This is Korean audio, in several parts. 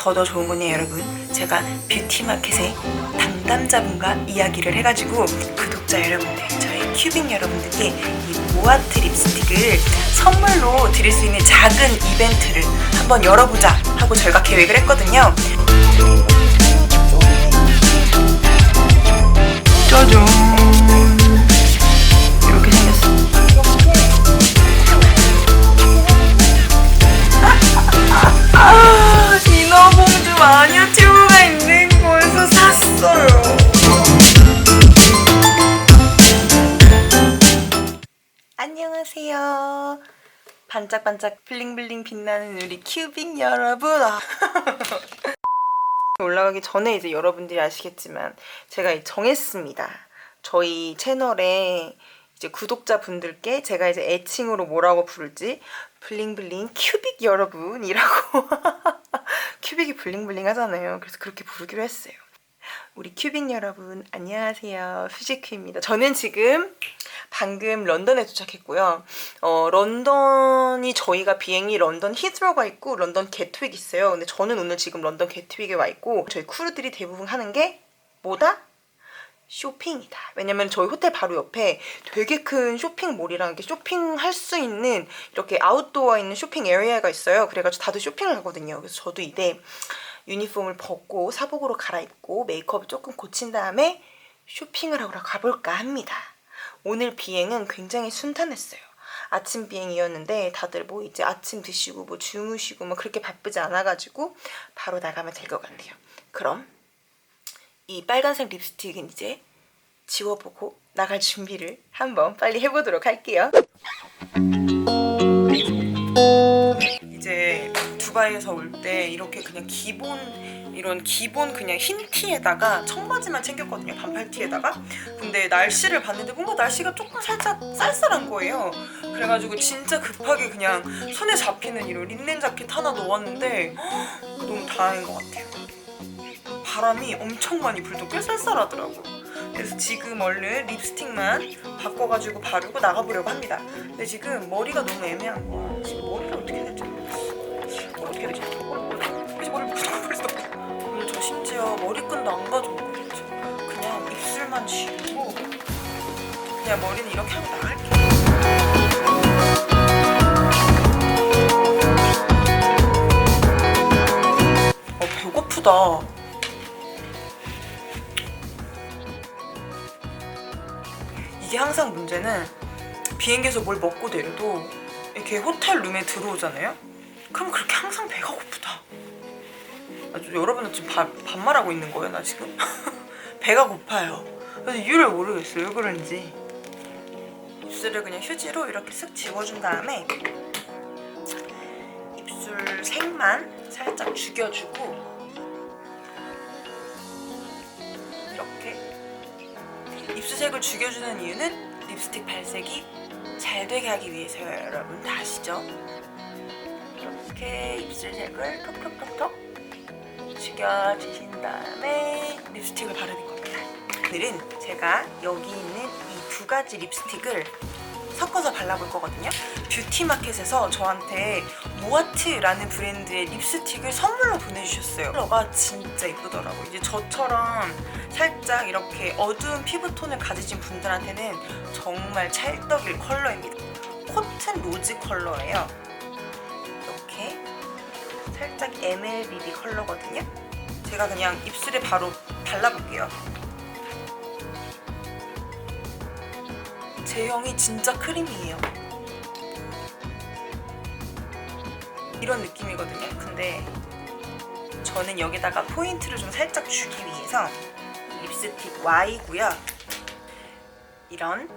더더 좋은 건요 여러분? 제가 뷰티마켓의 담당자분과 이야기를 해가지고 구독자 여러분들 저희 큐빅 여러분들께 이 모아트 립스틱을 선물로 드릴 수 있는 작은 이벤트를 한번 열어보자 하고 저희가 계획을 했거든요. 짜잔. 이렇게 생겼어. 아, 공주 마녀 튜브가 있는 곳에서 샀어요. 안녕하세요. 반짝반짝 블링블링 빛나는 우리 큐빅 여러분. 아. 올라가기 전에 이제 여러분들이 아시겠지만 제가 정했습니다. 저희 채널에 이제 구독자분들께 제가 이제 애칭으로 뭐라고 부를지 블링블링 큐빅 여러분이라고 큐빅이 블링블링 하잖아요. 그래서 그렇게 부르기로 했어요. 우리 큐빅 여러분 안녕하세요. 퓨지큐입니다. 저는 지금 방금 런던에 도착했고요. 어, 런던이 저희가 비행이 런던 히드로가 있고 런던 게트윅 있어요. 근데 저는 오늘 지금 런던 게트윅에 와 있고 저희 크루들이 대부분 하는 게 뭐다? 쇼핑이다. 왜냐면 저희 호텔 바로 옆에 되게 큰 쇼핑몰이랑 이렇게 쇼핑할 수 있는 이렇게 아웃도어 있는 쇼핑 에리아가 있어요. 그래가지고 다들 쇼핑을 하거든요. 그래서 저도 이제 유니폼을 벗고 사복으로 갈아입고 메이크업을 조금 고친 다음에 쇼핑을 하러 가볼까 합니다. 오늘 비행은 굉장히 순탄했어요. 아침 비행이었는데 다들 뭐 이제 아침 드시고 뭐 주무시고 뭐 그렇게 바쁘지 않아가지고 바로 나가면 될 것 같아요. 그럼 이 빨간색 립스틱은 이제 지워보고 나갈 준비를 한번 빨리 해보도록 할게요. 이제 두바이에서 올 때 이렇게 그냥 기본 이런 기본 그냥 흰 티에다가 청바지만 챙겼거든요 반팔 티에다가. 근데 날씨를 봤는데 뭔가 날씨가 조금 살짝 쌀쌀한 거예요. 그래가지고 진짜 급하게 그냥 손에 잡히는 이런 린넨 자켓 하나 넣었는데 너무 다행인 것 같아요 바람이 엄청 많이 불도 꽤 쌀쌀하더라고. 그래서 지금 얼른 립스틱만 바꿔가지고 바르고 나가보려고 합니다. 근데 지금 머리가 너무 애매한 거야. 지금 머리를 어떻게 해야 될지 모르겠어. 뭘 어떻게 해야 되지? 그래서 머리 묶어버렸어. 오늘 저 심지어 머리끈도 안 가져오고 그냥 입술만 쥐고 그냥 머리는 이렇게 하고 나갈게요. 어 배고프다. 항상 문제는 비행기에서 뭘 먹고 내려도 이렇게 호텔 룸에 들어오잖아요? 그럼 그렇게 항상 배가 고프다. 아주 여러분은 지금 반, 반말하고 있는 거예요, 나 지금? 배가 고파요. 그래서 이유를 모르겠어요, 왜 그런지. 입술을 그냥 휴지로 이렇게 쓱 지워준 다음에 입술 색만 살짝 죽여주고 이렇게 입수색을 죽여주는 이유는 립스틱 발색이 잘 되게 하기 위해서요, 여러분. 다 아시죠? 이렇게 입술색을 톡톡톡톡 죽여주신 다음에 립스틱을 바르는 겁니다. 오늘은 제가 여기 있는 이 두 가지 립스틱을 섞어서 발라볼 거거든요. 뷰티마켓에서 저한테 모아트라는 브랜드의 립스틱을 선물로 보내주셨어요. 컬러가 진짜 예쁘더라고요. 이제 저처럼 살짝 이렇게 어두운 피부톤을 가지신 분들한테는 정말 찰떡일 컬러입니다. 코튼 로즈 컬러예요. 이렇게 살짝 MLBB 컬러거든요. 제가 그냥 입술에 바로 발라볼게요. 제형이 진짜 크림이에요. 이런 느낌이거든요. 근데 저는 여기다가 포인트를 좀 살짝 주기 위해서 립스틱 Y고요. 이런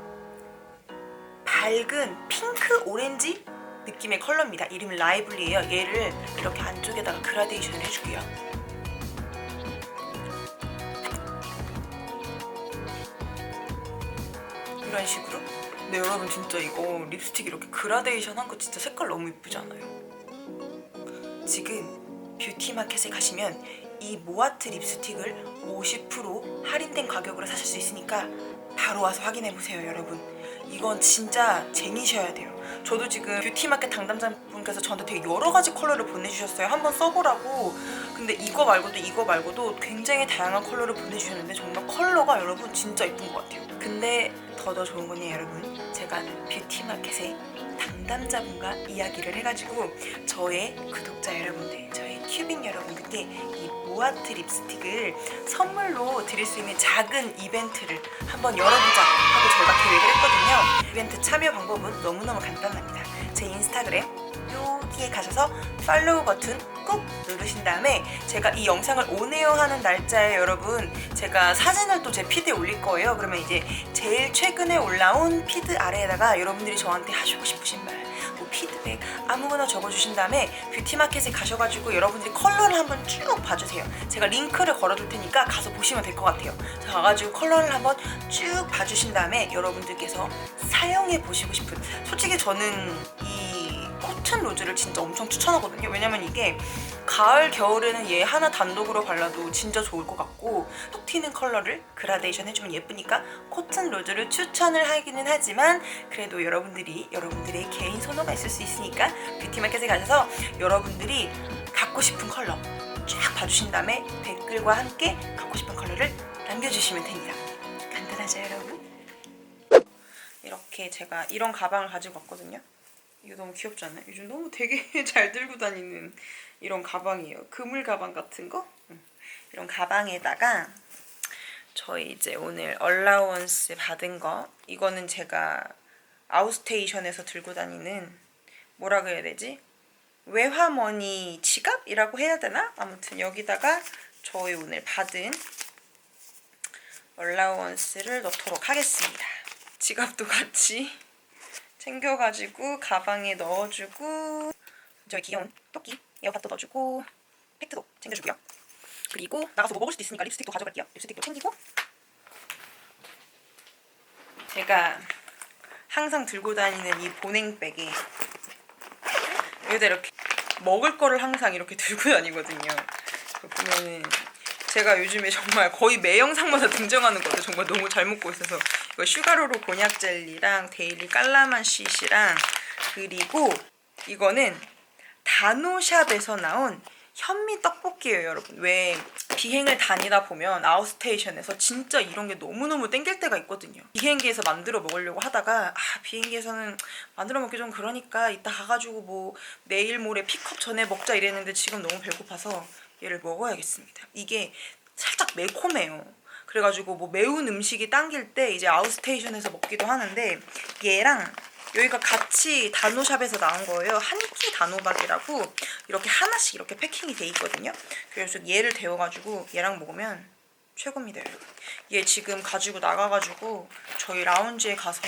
밝은 핑크 오렌지 느낌의 컬러입니다. 이름 라이블리예요. 얘를 이렇게 안쪽에다가 그라데이션을 해줄게요. 이런 식으로. 근데 여러분 진짜 이거 립스틱 이렇게 그라데이션 한 거 진짜 색깔 너무 이쁘지 않아요? 지금 뷰티마켓에 가시면 이 모아트 립스틱을 50% 할인된 가격으로 사실 수 있으니까 바로 와서 확인해 보세요, 여러분. 이건 진짜 쟁이셔야 돼요. 저도 지금 뷰티마켓 담당자분께서 저한테 되게 여러 가지 컬러를 보내주셨어요. 한번 써보라고. 근데 이거 말고도 이거 말고도 굉장히 다양한 컬러를 보내주셨는데 정말 컬러가 여러분 진짜 예쁜 것 같아요. 근데 더더 좋은 건요 여러분 제가 뷰티마켓에 담당자분과 이야기를 해가지고 저의 구독자 여러분들 저의 큐빅 여러분들께 이 모아트 립스틱을 선물로 드릴 수 있는 작은 이벤트를 한번 열어보자 하고 저희가 계획을 했거든요. 이벤트 참여 방법은 너무너무 간단합니다 제 인스타그램 여기에 가셔서 팔로우 버튼 꾹 누르신 다음에 제가 이 영상을 온에어하는 날짜에 여러분 제가 사진을 또 제 피드에 올릴 거예요. 그러면 이제 제일 최근에 올라온 피드 아래에다가 여러분들이 저한테 하시고 싶으신 말, 뭐 피드백 아무거나 적어주신 다음에 뷰티마켓에 가셔가지고 여러분들이 컬러를 한번 쭉 봐주세요. 제가 링크를 걸어둘 테니까 가서 보시면 될 것 같아요. 자, 가가지고 컬러를 한번 쭉 봐주신 다음에 여러분들께서 사용해 보시고 싶은 솔직히 저는 이 코튼 로즈를 진짜 엄청 추천하거든요. 왜냐면 이게 가을 겨울에는 얘 하나 단독으로 발라도 진짜 좋을 것 같고 톡 튀는 컬러를 그라데이션 해주면 예쁘니까 코튼 로즈를 추천을 하기는 하지만 그래도 여러분들이 여러분들의 개인 선호가 있을 수 있으니까 뷰티마켓에 가셔서 여러분들이 갖고 싶은 컬러 쫙 봐주신 다음에 댓글과 함께 갖고 싶은 컬러를 남겨주시면 됩니다. 간단하죠 여러분? 이렇게 제가 이런 가방을 가지고 왔거든요. 이거 너무 귀엽지 않아요? 요즘 너무 되게 잘 들고 다니는 이런 가방이에요. 그물 가방 같은 거? 응. 이런 가방에다가 저희 이제 오늘 얼라원스 받은 거 이거는 제가 아웃스테이션에서 들고 다니는 뭐라 그래야 되지? 외화머니 지갑이라고 해야 되나? 아무튼 여기다가 저희 오늘 받은 얼라원스를 넣도록 하겠습니다. 지갑도 같이 챙겨가지고 가방에 넣어주고 저희 귀여운 토끼 에어팟도 넣어주고 팩트도 챙겨주고요. 그리고 나가서 뭐 먹을 수도 있으니까 립스틱도 가져갈게요. 립스틱도 챙기고 제가 항상 들고 다니는 이 보냉백에 여기다 이렇게 먹을 거를 항상 이렇게 들고 다니거든요. 그 보면은 제가 요즘에 정말 거의 매 영상마다 등장하는 거죠. 정말 너무 잘 먹고 있어서 이거 슈가로로 곤약 젤리랑 데일리 깔라만시시랑 그리고 이거는 다노샵에서 나온 현미 떡볶이에요, 여러분. 왜 비행을 다니다 보면 아웃스테이션에서 진짜 이런 게 너무너무 땡길 때가 있거든요. 비행기에서 만들어 먹으려고 하다가 아 비행기에서는 만들어 먹기 좀 그러니까 이따 가가지고 뭐 내일 모레 픽업 전에 먹자 이랬는데 지금 너무 배고파서 얘를 먹어야겠습니다. 이게 살짝 매콤해요. 그래가지고 뭐 매운 음식이 당길 때 이제 아웃스테이션에서 먹기도 하는데 얘랑 여기가 같이 단호샵에서 나온 거예요. 한 끼 단호박이라고 이렇게 하나씩 이렇게 패킹이 돼 있거든요. 그래서 얘를 데워가지고 얘랑 먹으면 최고입니다, 여러분. 얘 지금 가지고 나가가지고 저희 라운지에 가서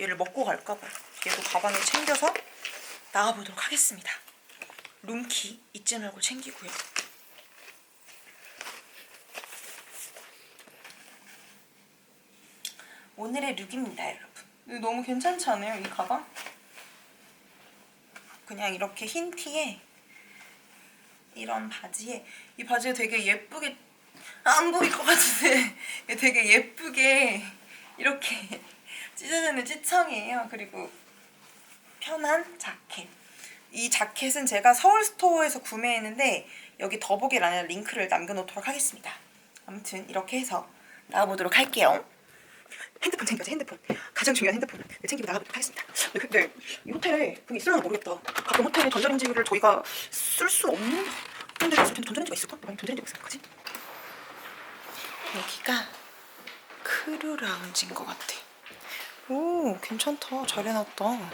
얘를 먹고 갈까 봐요. 얘도 가방에 챙겨서 나가보도록 하겠습니다. 룸키 잊지 말고 챙기고요. 오늘의 룩입니다, 여러분. 이거 너무 괜찮지 않아요, 이 가방? 그냥 이렇게 흰 티에 이런 바지에 이 바지가 되게 예쁘게 안 보일 것 같은데 되게 예쁘게 이렇게 찢어지는 찌청이에요. 그리고 편한 자켓. 이 자켓은 제가 서울 스토어에서 구매했는데 여기 더보기란에 링크를 남겨놓도록 하겠습니다. 아무튼 이렇게 해서 나가보도록 할게요. 핸드폰 챙겨야지 핸드폰 가장 중요한 핸드폰 챙기고 나가보도록 하겠습니다 근데 이 호텔에 그게 있을려나 모르겠다 가끔 호텔에 전자레인지를 저희가 쓸 수 없는 있을 텐데 전자레인지가 있을까? 만약 전자레인지가 있으면 어떡하지? 여기가 크루 라운지인 것 같아 오 괜찮다 잘 해놨다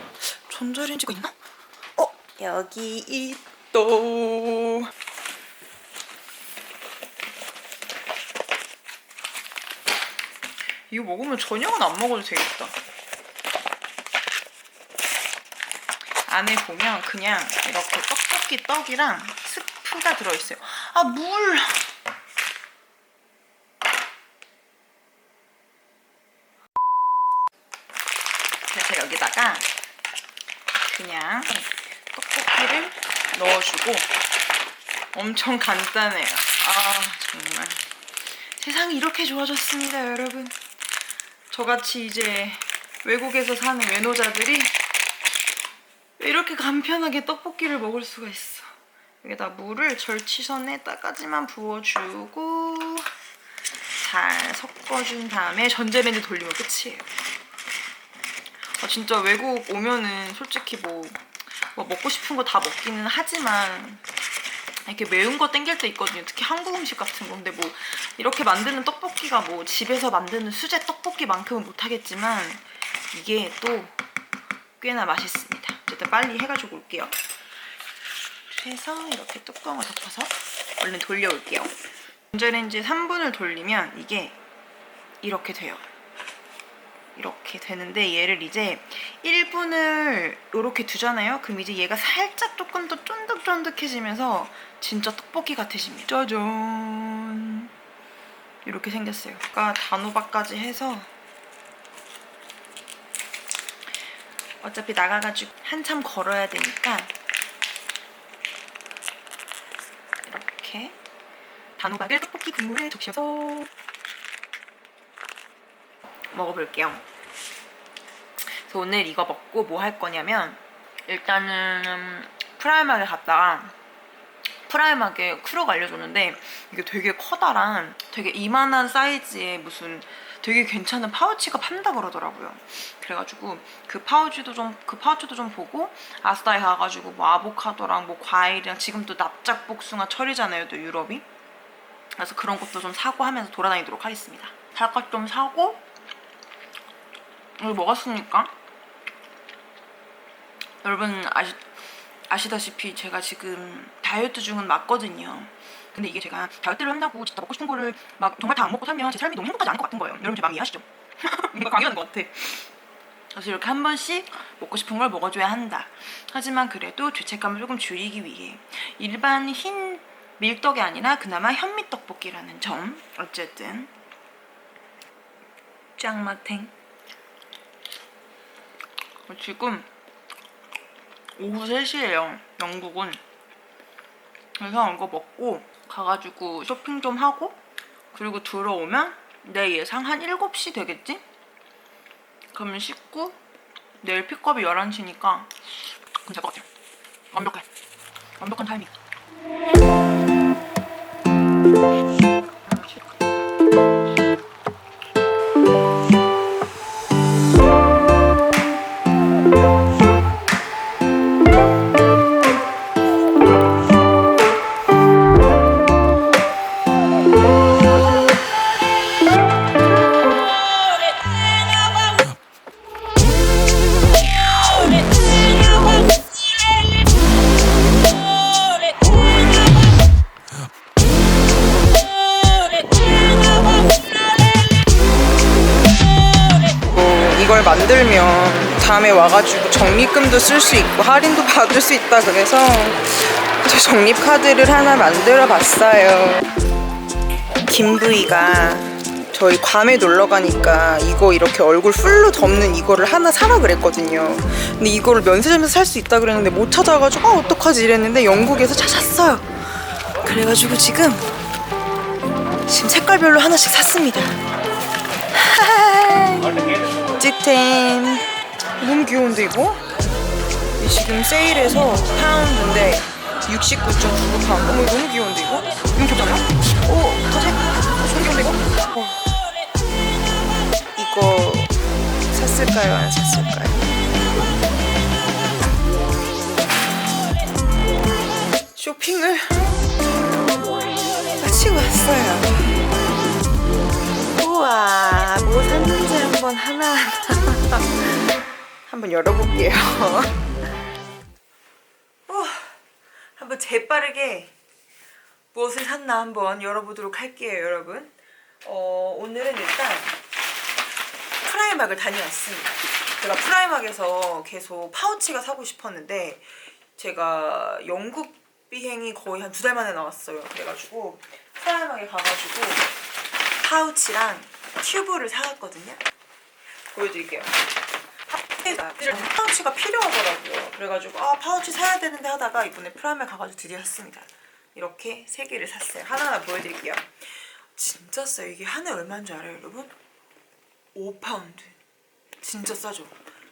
전자레인지가 있나? 어? 여기 있다 이거 먹으면 저녁은 안 먹어도 되겠다. 안에 보면 그냥 이렇게 떡볶이 떡이랑 스프가 들어있어요. 아, 물! 그래서 여기다가 그냥 떡볶이를 넣어주고 엄청 간단해요. 아, 정말. 세상이 이렇게 좋아졌습니다, 여러분. 저같이 이제 외국에서 사는 외노자들이 왜 이렇게 간편하게 떡볶이를 먹을 수가 있어. 여기다 물을 절치선에다까지만 부어주고 잘 섞어준 다음에 전자레인지 돌리면 끝이에요. 아, 진짜 외국 오면은 솔직히 뭐, 뭐 먹고 싶은 거 다 먹기는 하지만 이렇게 매운 거 땡길 때 있거든요. 특히 한국 음식 같은 건데 뭐 이렇게 만드는 떡볶이가 뭐 집에서 만드는 수제 떡볶이만큼은 못하겠지만 이게 또 꽤나 맛있습니다. 어쨌든 빨리 해가지고 올게요. 해서 이렇게 뚜껑을 덮어서 얼른 돌려올게요. 전자레인지에 3분을 돌리면 이게 이렇게 돼요. 이렇게 되는데 얘를 이제 1분을 이렇게 두잖아요. 그럼 이제 얘가 살짝 조금 더 쫀득쫀득해지면서 진짜 떡볶이 같아집니다. 짜잔. 이렇게 생겼어요. 그러니까 단호박까지 해서 어차피 나가가지고 한참 걸어야 되니까 이렇게 단호박을 떡볶이 국물에 적셔서 먹어볼게요. 그래서 오늘 이거 먹고 뭐 할 거냐면 일단은 프라이마게 갔다가 프라이마게 크루가 알려줬는데 이게 되게 커다란 되게 이만한 사이즈의 무슨 되게 괜찮은 파우치가 판다 그러더라고요. 그래가지고 그 파우치도 좀 그 파우치도 좀 보고 아스다에 가가지고 뭐 아보카도랑 뭐 과일이랑 지금 또 납작 복숭아 철이잖아요, 또 유럽이. 그래서 그런 것도 좀 사고 하면서 돌아다니도록 하겠습니다. 살것 좀 사고 이거 먹었으니까 여러분 아시 아시다시피 제가 지금 다이어트 중은 맞거든요. 근데 이게 제가 다이어트를 한다고 진짜 먹고 싶은 거를 막 정말 다 안 먹고 살면 제 삶이 너무 행복하지 않을 것 같은 거예요. 여러분 제 마음 이해하시죠? 뭔가 강요하는 것 같아. 그래서 이렇게 한 번씩 먹고 싶은 걸 먹어줘야 한다. 하지만 그래도 죄책감을 조금 줄이기 위해 일반 흰 밀떡이 아니라 그나마 현미 떡볶이라는 점. 어쨌든 짱마탱. 지금 오후 3시에요. 영국은. 그래서 이거 먹고 가가지고 쇼핑 좀 하고 그리고 들어오면 내 예상 한 7시 되겠지? 그러면 씻고 내일 픽업이 11시니까 괜찮을 것 같아요. 완벽해. 완벽한 타이밍. 이걸 만들면 다음에 와가지고 적립금도 쓸 수 있고 할인도 받을 수 있다 그래서 저 적립 카드를 하나 만들어 봤어요. 김부이가 저희 괌에 놀러 가니까 이거 이렇게 얼굴 풀로 덮는 이거를 하나 사라 그랬거든요. 근데 이거를 면세점에서 살 수 있다 그랬는데 못 찾아가지고 아 어떡하지 이랬는데 영국에서 찾았어요. 그래가지고 지금 지금 색깔별로 하나씩 샀습니다. 찌템 너무 귀여운데 이거? 이 지금 세일해서 파운드인데 69.99 파운드 어머 너무 귀여운데 이거? 귀엽지 않아? 오? 어, 너무 귀여운데 이거? 어. 이거 샀을까요 안 샀을까요? 쇼핑을 마치고 왔어요 우와 뭐 샀는지 한번 하나. 한번 열어볼게요. 우와, 한번 재빠르게 무엇을 샀나 한번 열어보도록 할게요 여러분. 어, 오늘은 일단 프라이막을 다녀왔습니다. 제가 프라이막에서 계속 파우치가 사고 싶었는데 제가 영국 비행이 거의 한 두 달 만에 나왔어요. 그래가지고 프라이막에 가가지고 파우치랑 튜브를 사왔거든요. 보여드릴게요. 파우치가 필요하더라고요. 그래가지고 아 파우치 사야 되는데 하다가 이번에 프라임에 가가지고 드디어 샀습니다. 이렇게 세 개를 샀어요. 하나하나 보여드릴게요. 진짜 싸요. 이게 하나에 얼마인 줄 알아요, 여러분? 5파운드. 진짜 싸죠.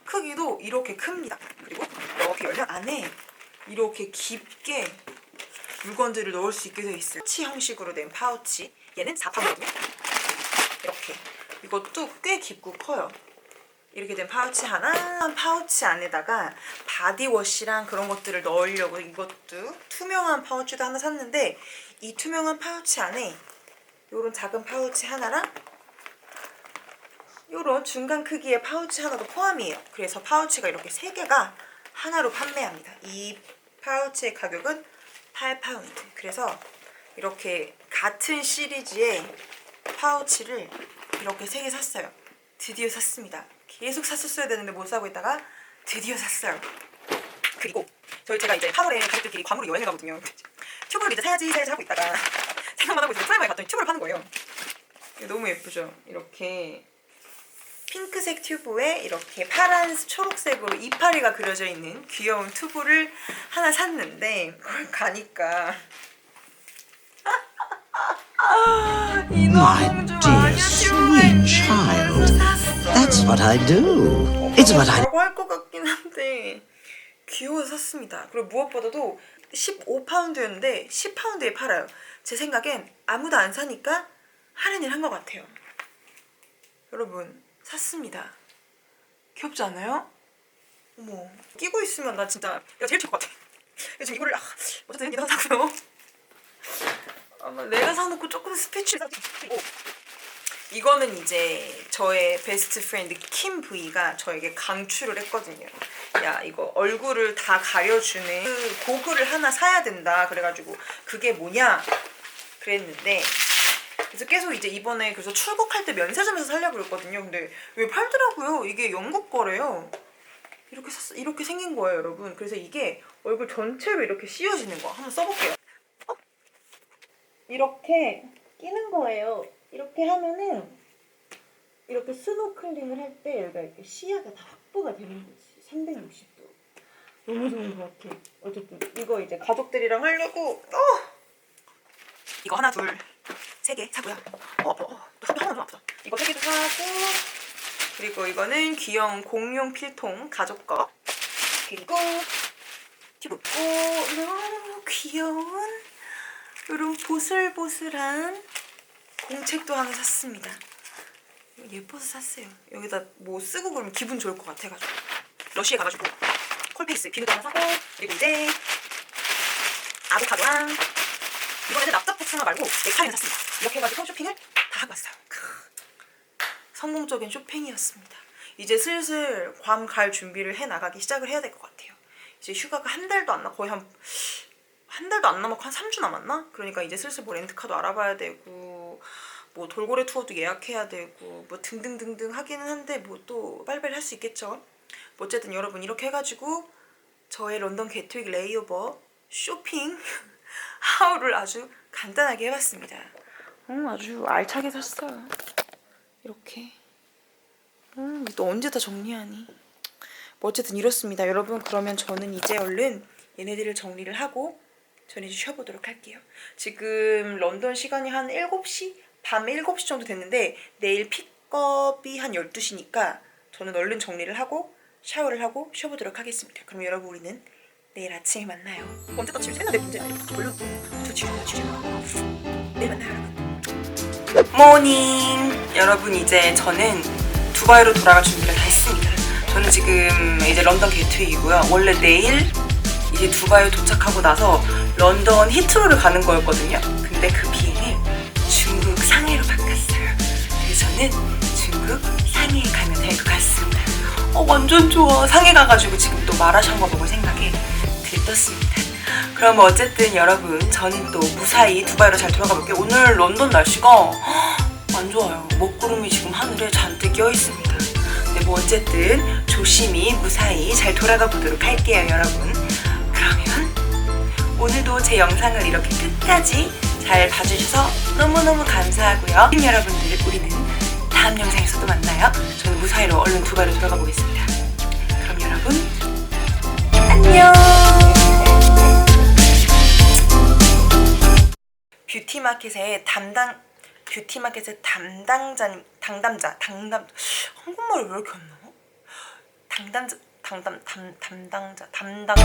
크기도 이렇게 큽니다. 그리고 이렇게 열면 안에 이렇게 깊게 물건들을 넣을 수 있게 되어 있어요. 파우치 형식으로 된 파우치. 얘는 4파운드거든요. 이렇게. 이것도 꽤 깊고 커요. 이렇게 된 파우치 하나, 파우치 안에다가 바디워시랑 그런 것들을 넣으려고 이것도 투명한 파우치도 하나 샀는데 이 투명한 파우치 안에 요런 작은 파우치 하나랑 요런 중간 크기의 파우치 하나도 포함이에요. 그래서 파우치가 이렇게 세 개가 하나로 판매합니다. 이 파우치의 가격은 8파운드. 그래서 이렇게 같은 시리즈의 파우치를 이렇게 세개 샀어요. 드디어 샀습니다. 계속 샀었어야 되는데 못 사고 있다가 드디어 샀어요. 그리고 저희 제가 이제 8월에 가족들끼리 괌으로 여행을 가거든요. 튜브를 이제 사야지 사야지 하고 있다가 생각만 하고 있어요. 프라이머에 갔더니 튜브를 파는 거예요. 너무 예쁘죠? 이렇게 핑크색 튜브에 이렇게 파란 초록색으로 이파리가 그려져 있는 귀여운 튜브를 하나 샀는데 그걸 가니까 My dear sweet child, that's what I do. It's what I 라고 할 것 같긴 한데 귀여워서 샀습니다. 그리고 무엇보다도 15파운드였는데 10파운드에 팔아요. 제 생각엔 아무도 안 사니까 할인을 한 것 같아요. 여러분 샀습니다. 귀엽지 않아요? 어머 끼고 있으면 나 진짜 내가 제일 좋을 것 같아. 그래서 이거를 아, 어쨌든 내가 사고요. 아, 나 내가 사놓고 조금 스패치 사고 이거는 이제 저의 베스트 프렌드 킴 V가 저에게 강추를 했거든요. 야 이거 얼굴을 다 가려주는 그 고글을 하나 사야 된다. 그래가지고 그게 뭐냐 그랬는데 그래서 계속 이제 이번에 그래서 출국할 때 면세점에서 살려고 그랬거든요. 근데 왜 팔더라고요. 이게 영국 거래요. 이렇게 샀, 이렇게 생긴 거예요, 여러분. 그래서 이게 얼굴 전체로 이렇게 씌워지는 거. 한번 써볼게요. 어? 이렇게 끼는 거예요. 이렇게 하면은 이렇게 스노클링을 할때 여기가 이렇게 시야가 다 확보가 되는 거지. 360도. 너무 좋은 것 같아. 어쨌든 이거 이제 가족들이랑 하려고 어! 이거 하나 둘 세 개 사고요. 어, 어, 어. 또 하나 더 아프다. 이거 세 개도 사고 그리고 이거는 귀여운 공용 필통 가족 거 그리고 튜브 오 너무 귀여운 이런 보슬보슬한 공책도 하나 샀습니다. 예뻐서 샀어요. 여기다 뭐 쓰고 그러면 기분 좋을 것 같아가지고 러시에 가가지고 콜페이스 비누도 하나 사고 그리고 이제 아보카도랑 이번에는 납작 복숭아 말고 넥타이를 샀습니다. 이렇게 해가지고 쇼핑을 다 하고 왔어요. 크. 성공적인 쇼핑이었습니다. 이제 슬슬 괌 갈 준비를 해 나가기 시작을 해야 될 것 같아요. 이제 휴가가 한 달도 안 나, 거의 한, 한 달도 안 남았고 한 3주 남았나? 그러니까 이제 슬슬 뭐 렌트카도 알아봐야 되고, 뭐 돌고래 투어도 예약해야 되고, 뭐 등등등등 하기는 한데, 뭐 또 빨리빨리 할 수 있겠죠? 뭐 어쨌든 여러분 이렇게 해가지고, 저의 런던 게트윅 레이오버 쇼핑 하울을 아주 간단하게 해봤습니다. 음, 아주 알차게 샀어요. 이렇게. 음, 너 언제 다 정리하니? 뭐 어쨌든 이렇습니다. 여러분 그러면 저는 이제 얼른 얘네들을 정리를 하고 저는 이제 쉬어보도록 할게요. 지금 런던 시간이 한 7시? 밤 7시 정도 됐는데 내일 픽업이 한 12시니까 저는 얼른 정리를 하고 샤워를 하고 쉬어보도록 하겠습니다. 그럼 여러분 우리는 내일 아침에 만나요. 언제 다치면 되나 내 문제 물론 저 지금 지금 내일 만나요 여러분. 모닝 여러분 이제 저는 두바이로 돌아갈 준비를 다 했습니다. 저는 지금 이제 런던 게트웨이고요. 원래 내일 이제 두바이에 도착하고 나서 런던 히트로를 가는 거였거든요. 근데 그 비행을 중국 상해로 바꿨어요. 그래서 저는 중국 상해에 가면 될것 같습니다. 어 완전 좋아. 상해 가가지고 지금 또 마라샹궈 먹을 생각에 들떴습니다. 그럼 어쨌든 여러분 저는 또 무사히 두바이로 잘 돌아가 볼게요. 오늘 런던 날씨가 안 좋아요. 먹구름이 지금 하늘에 잔뜩 껴 있습니다. 근데 뭐 어쨌든 조심히 무사히 잘 돌아가 보도록 할게요, 여러분. 오늘도 제 영상을 이렇게 끝까지 잘 봐주셔서 너무너무 감사하고요. 여러분들 우리는 다음 영상에서도 만나요. 저는 무사히로 얼른 두바이로 돌아가 보겠습니다. 그럼 여러분 안녕. 뷰티마켓의 담당 뷰티마켓의 담당자 담당자 당담 한국말이 왜 이렇게 안 나와? 담당자 담당 담 담당자 담당